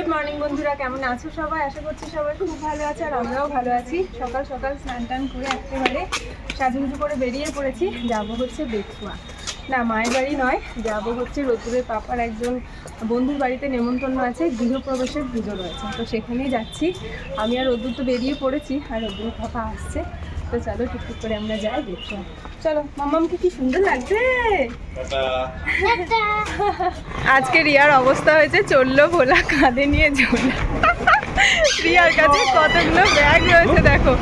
Good morning বন্ধুরা। কেমন আছো সবাই? আশা করছি সবাই খুব ভালো আছে আর আমরাও ভালো আছি। সকাল সকাল স্নান টান করে একেবারে সাজুগুজু করে বেরিয়ে পড়েছি। যাব হচ্ছে বেথুয়া। না, মায়ের বাড়ি নয়, যাব হচ্ছে রতুরের পাপার একজন বন্ধুর বাড়িতে নেমন্তন্ন আছে, গৃহপ্রবেশের পুজো রয়েছে। তো সেখানেই যাচ্ছি। আমি আর রোদ্দুর তো বেরিয়ে পড়েছি, আর রোদ্দুরের পাপা আসছে। তো চলো টুকটুক করে আমরা যাই বেথুয়া চলো কি সুন্দর লাগছে? আজকে রিয়ার অবস্থা হয়েছে চলল ভোলা কাঁধে নিয়ে ঝোলা। রিয়ার কাছে কতগুলো ব্যাগ রয়েছে দেখো।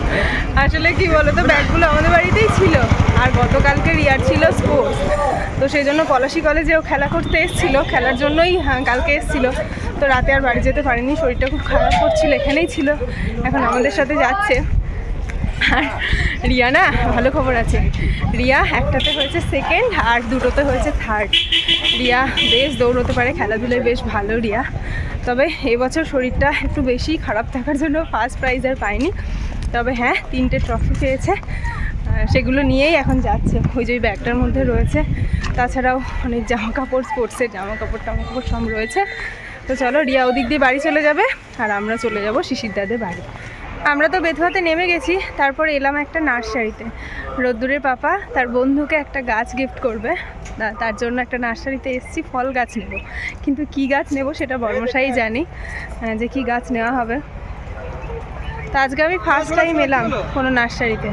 আসলে কি বলতো ব্যাগগুলো আমাদের বাড়িতেই ছিল আর গতকালকে রিয়ার ছিল স্পোর্টস তো সেই জন্য পলাশি কলেজেও খেলা করতে এসেছিল খেলার জন্যই হ্যাঁ, কালকে এসেছিল। তো রাতে আর বাড়ি যেতে পারেনি শরীরটা খুব খারাপ করছিল এখানেই ছিল। এখন আমাদের সাথে যাচ্ছে। আর রিয়া না ভালো খবর আছে। রিয়া, একটাতে হয়েছে সেকেন্ড আর দুটোতে হয়েছে থার্ড রিয়া বেশ দৌড়তে পারে, খেলাধুলায় বেশ ভালো রিয়া। তবে এবছর শরীরটা একটু বেশি খারাপ থাকার জন্য ফার্স্ট প্রাইজ আর পায়নি। তবে হ্যাঁ তিনটে ট্রফি পেয়েছে। সেগুলো নিয়েই এখন যাচ্ছে। ওই যে ব্যাগটার মধ্যে রয়েছে। তাছাড়াও অনেক জামা কাপড় স্পোর্টসের জামা কাপড় টামা কাপড় সব রয়েছে। তো চলো, রিয়া ওদিক দিয়ে বাড়ি চলে যাবে আর আমরা চলে যাব শিশির দাদের বাড়ি। আমরা তো বেথুয়াতে নেমে গেছি তারপর এলাম একটা নার্সারিতে। রোদ্দুরের পাপা তার বন্ধুকে একটা গাছ গিফট করবে। তার জন্য একটা নার্সারিতে এসেছি ফল গাছ নেব। কিন্তু কি গাছ নেব সেটা বর্মশাই জানি যে কি গাছ নেওয়া হবে। তো আজকে আমি ফার্স্ট টাইম এলাম কোনো নার্সারিতে।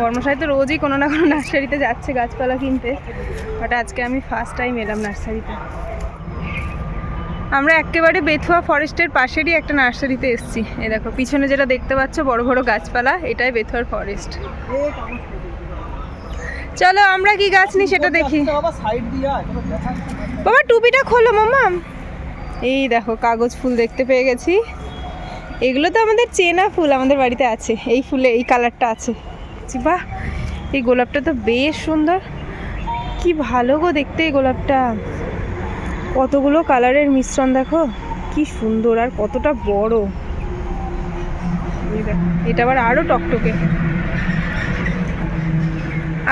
বর্মশাই তো রোজই কোনো না কোনো নার্সারিতে যাচ্ছে গাছপালা কিনতে। বাট আজকে আমি ফার্স্ট টাইম এলাম নার্সারিতে। আমরা একেবারে বেথুয়া ফরেস্টের পাশেরই একটা নার্সারিতে এসেছি। এই দেখো, পিছনে যেটা দেখতে পাচ্ছ, বড় বড় গাছপালা, এটাই বেথুয়ার ফরেস্ট। চলো, আমরা কি গাছ নিই সেটা দেখি। বাবা, টুপিটা খোলো মামা এই দেখো, কাগজ ফুল দেখতে পেয়ে গেছি। এগুলো তো আমাদের চেনা ফুল, আমাদের বাড়িতে আছে। এই ফুলে, এই কালারটা আছে। বাহ! এই গোলাপটা তো বেশ সুন্দর। কি ভালো গো দেখতে এই গোলাপটা। কতগুলো কালারের মিশ্রণ দেখো? কি সুন্দর আর কতটা বড়। এটা আবার আরও টকটকে।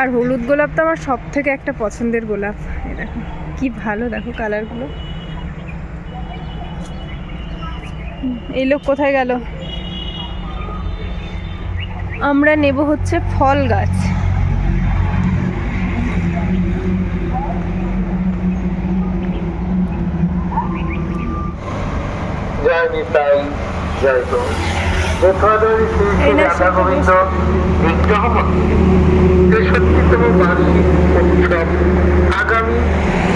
আর হলুদ গোলাপ তো আমার সব থেকে একটা পছন্দের গোলাপ। দেখো, কি ভালো দেখো কালারগুলো। এই লোক কোথায় গেল? আমরা নেব হচ্ছে ফল গাছ। জয় নিতাই জয় তো। কোথাদারি শ্রী শ্রী রাধা গোবিন্দ বিগ্রহ তেষট্টিতম বার্ষিক উৎসব আগামী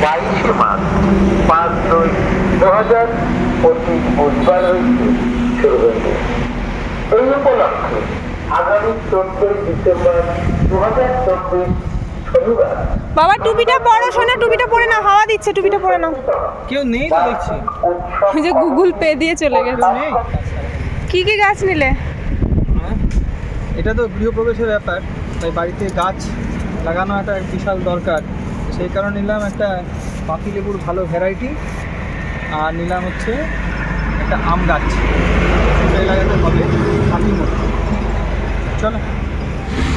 বাইশে মার্চ পাঁচ দুই দু হাজার পঁচিশ বুধবার হইতে শুরু হইবে। এই উপলক্ষে আগামী চোদ্দই ডিসেম্বর দু হাজার চব্বিশ বাবা টুপিটা পরো শোনা টুপিটা পরে না হাওয়া দিচ্ছে টুপিটা পরে নাও। কেউ নেই তো দেখছি। ওই যে গুগল পে দিয়ে চলে গেছে। কি কি গাছ নিলে? হ্যাঁ? এটা তো গৃহপ্রবেশের ব্যাপার তাই বাড়িতে গাছ লাগানো একটা বিশাল দরকার। সেই কারণে নিলাম একটা পাতি লেবুর ভালো ভ্যারাইটি আর নিলাম হচ্ছে একটা আম গাছ। সেটাই লাগাতে হবে মতো চলো।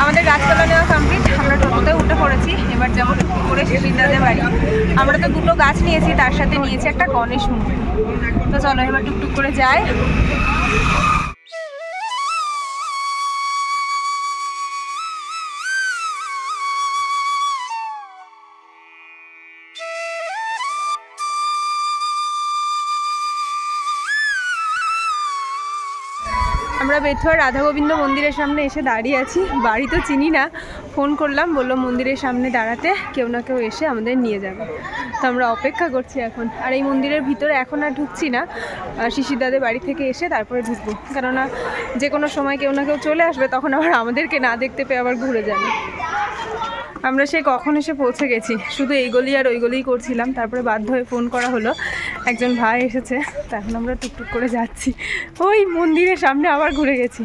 আমাদের গাছপালা নেওয়া কমপ্লিট আমরা টোটোতে উঠে পড়েছি। এবার যেমন করে শিশিরদাদের বাড়ি। আমরা তো দুটো গাছ নিয়েছি, তার সাথে নিয়েছি একটা গণেশ মূর্তি। তো চলো এবার টুকটুক করে যাই। আমরা বেথুয়া রাধা গোবিন্দ মন্দিরের সামনে এসে দাঁড়িয়ে আছি। বাড়ি তো চিনি না। ফোন করলাম, বলল মন্দিরের সামনে দাঁড়াতে কেউ না কেউ এসে আমাদের নিয়ে যাবে। তো আমরা অপেক্ষা করছি এখন। আর এই মন্দিরের ভিতরে এখন আর ঢুকছি না। শিশিরদাদের বাড়ি থেকে এসে তারপরে ঢুকবো। কেননা যে কোনো সময় কেউ না কেউ চলে আসবে, তখন আবার আমাদেরকে না দেখতে পেয়ে আবার ঘুরে যাবে। আমরা সে কখন এসে পৌঁছে গেছি। শুধু এই গলি আর ওই গলিই করছিলাম। তারপরে বাধ্য হয়ে ফোন করা হলো। একজন ভাই এসেছে। তো এখন আমরা টুকটুক করে যাচ্ছি। ওই মন্দিরের সামনে আবার ঘুরে গেছি।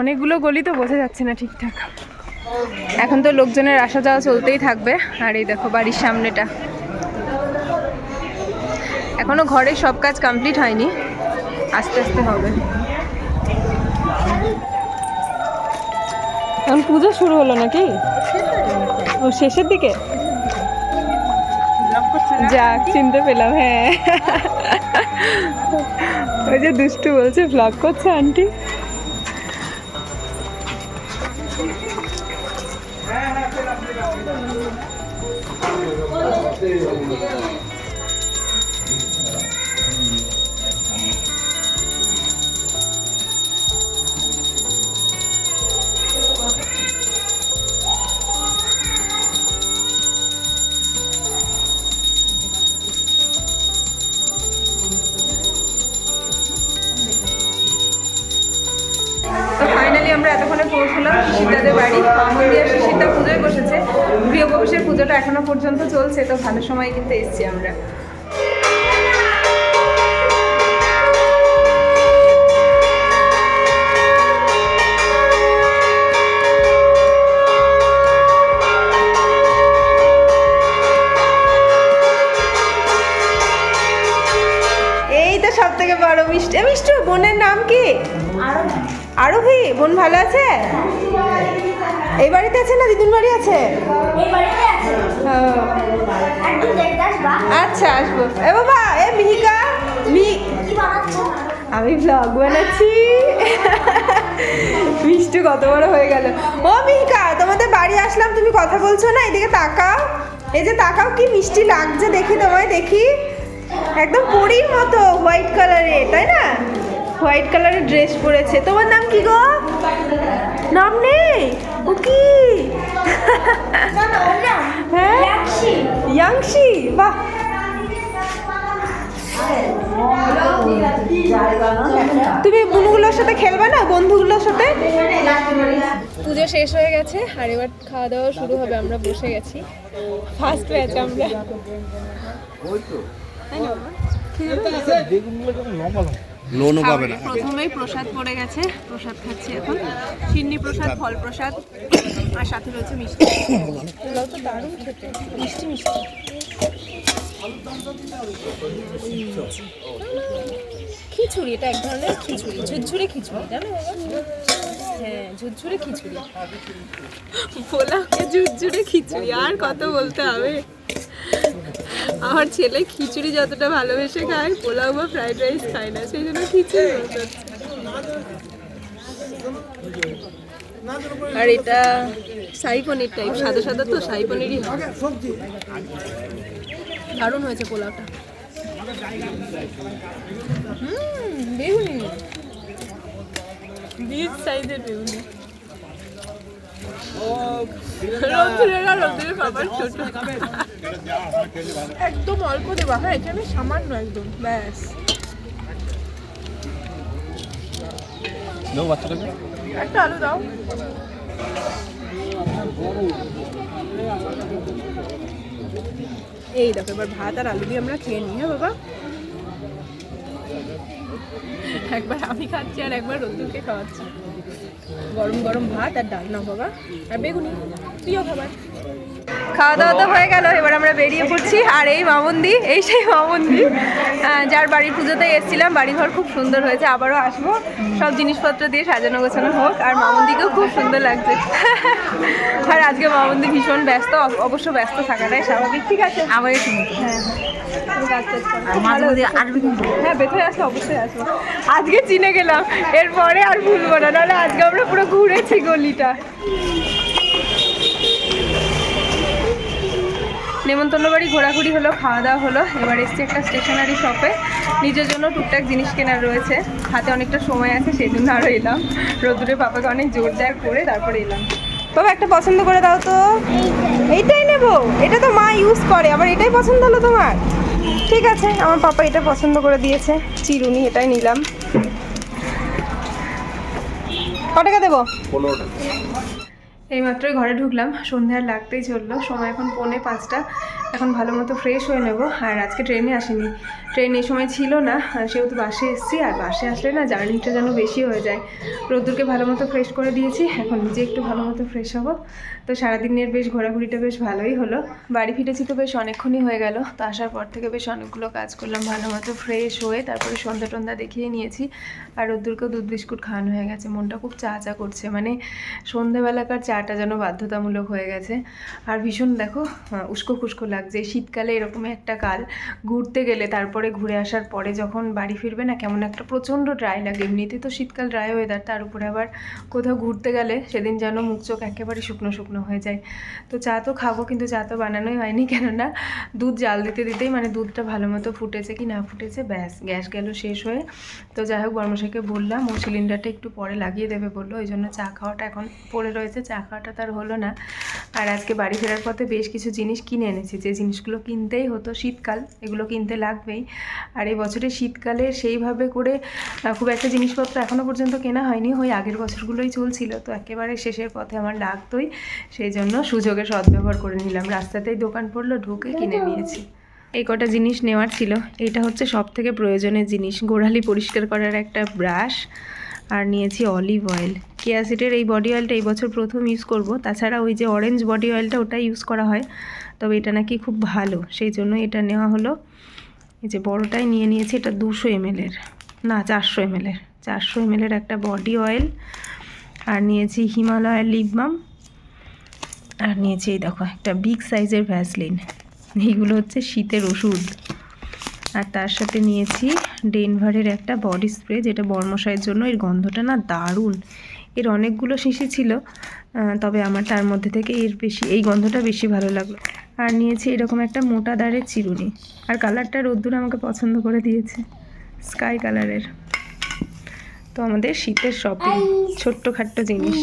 অনেকগুলো গলি তো বোঝা যাচ্ছে না ঠিকঠাক। এখন তো লোকজনের আসা যাওয়া চলতেই থাকবে। আর এই দেখো বাড়ির সামনেটা। এখনও ঘরে সব কাজ কমপ্লিট হয়নি। আস্তে আস্তে হবে। এখন পুজো শুরু হলো নাকি? ও শেষের দিকে? যাক চিনতে পেলাম হ্যাঁ। ওই যে দুষ্টু বলছে ব্লগ করছে আন্টি তো পৌঁছলাম শিশিরদাদের বাড়ি। দিয়ে শিশিরদা পুজোয় বসেছে। গৃহপ্রবেশের পুজোটা এখনও পর্যন্ত চলছে, তো ভালো সময় কিন্তু এসছি আমরা। সব থেকে বড় মিষ্টি। মিষ্টু, বোনের নাম কি? আরোহী বোন ভালো আছে? এই বাড়িতে আছে না দিদুন বাড়ি আছে? আচ্ছা আসব। এ বাবা এ মিহিকা মি আমি ব্লগ বানাচ্ছি। মিষ্টি কত বড় হয়ে গেল। ও মিহিকা তোমাদের বাড়ি আসলাম তুমি কথা বলছো না এদিকে তাকাও। এই যে তাকাও কি মিষ্টি লাগছে দেখি তোমায় দেখি। একদম পরীর মতো হোয়াইট কালারের তাই না? হোয়াইট কালারের ড্রেস পরেছে তোমার নাম কি গো নাম নেই ও কি হ্যাঁ ইয়াংশি বাহ তুমি বুনুগুলোর সাথে খেলবে না বন্ধুগুলোর সাথে পুজো শেষ হয়ে গেছে আর এবার খাওয়া দাওয়া শুরু হবে আমরা বসে গেছি ফার্স্ট ব্যাচ আমরা তাই না বাবা? লোনও পাবে না। প্রথমেই প্রসাদ পড়ে গেছে প্রসাদ খাচ্ছি এখন। সিন্নি প্রসাদ ফল প্রসাদ আর সাথে রয়েছে মিষ্টি। মিষ্টি মিষ্টি। খিচুড়ি এটা এক ধরনের খিচুড়ি। ঝুরঝুরে খিচুড়ি জানো হ্যাঁ ঝুরঝুরে খিচুড়ি। পোলাওকে ঝুরঝুরে খিচুড়ি আর কত বলতে হবে? আমার ছেলে খিচুড়ি যতটা ভালোবেসে খায় পোলাও বা ফ্রাইড রাইস খায় না সেই জন্য খিচুড়ি আর এটা সাই পনির টাইপ সাদা সাদা তো সাই পনিরই হয়। দারুণ হয়েছে পোলাওটা। হুম বেগুনি বিগ সাইজের বেগুনি। রোদ্দুরের আর রোদ্দুরের বাবার ছোট। একদম অল্প দেবা হ্যাঁ এখানে সামান্য একদম ব্যাস। একটা আলু দাও। এই দেখো এবার ভাত আর আলু দিয়ে আমরা খেয়ে নিই হ্যাঁ বাবা? একবার আমি খাচ্ছি আর একবার রোদ্দুরকে খাওয়াচ্ছি। গরম গরম ভাত আর ডাল না বাবা। আর বেগুনি প্রিয় খাবার। খাওয়া দাওয়া তো হয়ে। গেল এবার আমরা বেরিয়ে পড়ছি। আর এই মামন্দি এই সেই মামন্দি যার বাড়ির পুজোতে এসেছিলাম। বাড়িঘর খুব সুন্দর হয়েছে আবারও আসব। সব জিনিসপত্র দিয়ে সাজানো গোছানো হোক আর মামন্দিকেও খুব সুন্দর লাগছে। আর আজকে মামন্দি ভীষণ ব্যস্ত অব- অবশ্য ব্যস্ত থাকাটাই স্বাভাবিক ঠিক আছে? আবার হ্যাঁ। হ্যাঁ আসলে অবশ্যই আসব। আজকে চিনে গেলাম এরপরে আর ভুলবো না নাহলে আজকে আমরা পুরো ঘুরেছি গলিটা। নেমন্তন্ন বাড়ি, ঘোরাঘুরি হলো, খাওয়া দাওয়া হলো। এবার এসছি একটা স্টেশনারি শপে নিজের জন্য টুকটাক জিনিস কেনার রয়েছে। হাতে অনেকটা সময় আছে সেই জন্য আরও এলাম। রোদ্দুরে পাপাকে অনেক জোরদার করে তারপরে এলাম। বাবা, একটা পছন্দ করে দাও তো। এইটাই নেব। এটা তো মা ইউজ করে। আবার এটাই পছন্দ হলো তোমার? ঠিক আছে, আমার পাপা এটা পছন্দ করে দিয়েছে। চিরুনি, এটাই নিলাম। ক টাকা দেবো? এইমাত্রই ঘরে ঢুকলাম সন্ধ্যা লাগতেই চলল। সময় এখন পৌনে পাঁচটা। এখন ভালো মতো ফ্রেশ হয়ে নেব। আর আজকে ট্রেনে আসিনি। ট্রেন এই সময় ছিল না সেহেতু বাসে এসেছি, আর বাসে আসলে না জার্নিটা যেন বেশি হয়ে যায়। রোদ্দুরকে ভালো মতো ফ্রেশ করে দিয়েছি, এখন নিজে একটু ভালো মতো ফ্রেশ হব। তো সারাদিনের বেশ ঘোরাঘুরিটা বেশ ভালোই হলো। বাড়ি ফিরেছি তো বেশ অনেকক্ষণই হয়ে গেল, তো আসার পর থেকে বেশ অনেকগুলো কাজ করলাম, ভালো মতো ফ্রেশ হয়ে তারপরে সন্ধ্যা টন্ধা দেখিয়ে নিয়েছি। আর রোদ্দুরকেও দুধ বিস্কুট খাওয়ানো হয়ে গেছে, মনটা খুব চা চা করছে মানে সন্ধ্যেবেলাকার চাটা যেন বাধ্যতামূলক হয়ে গেছে। আর ভীষণ দেখো উস্কো খুস্কো লাগছে। লাগছে শীতকালে এরকমই একটা কাল ঘুরতে গেলে, তারপরে ঘুরে আসার পরে যখন বাড়ি ফিরবে না, কেমন একটা প্রচণ্ড ড্রাই লাগে। এমনিতে তো শীতকাল ড্রাই ওয়েদার তার উপরে আবার কোথাও ঘুরতে গেলে সেদিন যেন মুখ চোখ একেবারে শুকনো শুকনো হয়ে যায়। তো চা তো খাব, কিন্তু চা তো বানানোই হয়নি, কেননা দুধ জাল দিতে দিতেই মানে দুধটা ভালো মতো ফুটেছে কি না ফুটেছে, ব্যাস, গ্যাস গেল শেষ হয়ে। তো যাই হোক, বর্মশাইকে বললাম, ও সিলিন্ডারটা একটু পরে লাগিয়ে দেবে বলল, ওই জন্য চা খাওয়াটা এখন পড়ে রয়েছে, চা খাওয়াটা তার হলো না। আর আজকে বাড়ি ফেরার পথে বেশ কিছু জিনিস কিনে এনেছি যে জিনিসগুলো কিনতেই হতো শীতকাল এগুলো কিনতে লাগবেই। আর এই বছরে শীতকালে সেইভাবে করে খুব একটা জিনিসপত্র এখনও পর্যন্ত কেনা হয়নি ওই আগের বছরগুলোই চলছিল। তো একেবারে শেষের পথে আমার লাগতোই সেই জন্য সুযোগের সদ্ব্যবহার করে নিলাম। রাস্তাতেই দোকান পড়ল ঢুকে কিনে? নিয়েছি। এই কটা জিনিস নেওয়ার ছিল। এটা হচ্ছে সব থেকে প্রয়োজনের জিনিস। গোড়ালি পরিষ্কার করার একটা ব্রাশ আর নিয়েছি অলিভ অয়েল। কেয়াসিটের এই বডি অয়েলটা এই বছর প্রথম ইউজ করব। তাছাড়া ওই যে অরেঞ্জ বডি অয়েলটা ওটা ইউজ করা হয়। তবে এটা নাকি খুব ভালো। সেই জন্য এটা নেওয়া হলো। এই যে বড়টাই নিয়ে নিয়েছি, এটা দুশো এমএলের না, চারশো এমএলের চারশো এমএলের একটা বডি অয়েল। আর নিয়েছি হিমালয়ের লিপ বাম। আর নিয়েছি এই দেখো, একটা বিগ সাইজের ভ্যাসলিন। এইগুলো হচ্ছে শীতের ওষুধ। আর তার সাথে নিয়েছি ডেনভারের একটা বডি স্প্রে, যেটা বর্মশাইয়ের জন্য এর গন্ধটা না দারুণ। এর অনেকগুলো শিশি ছিল তবে আমার তার মধ্যে থেকে এর বেশি, এই গন্ধটা বেশি ভালো লাগল। আর নিয়েছি এরকম একটা মোটা দাঁড়ের চিরুনি। আর কালারটা রোদ্দুর আমাকে পছন্দ করে দিয়েছে, স্কাই কালারের। তো আমাদের শীতের শপিং ছোট্ট খাট্ট জিনিস।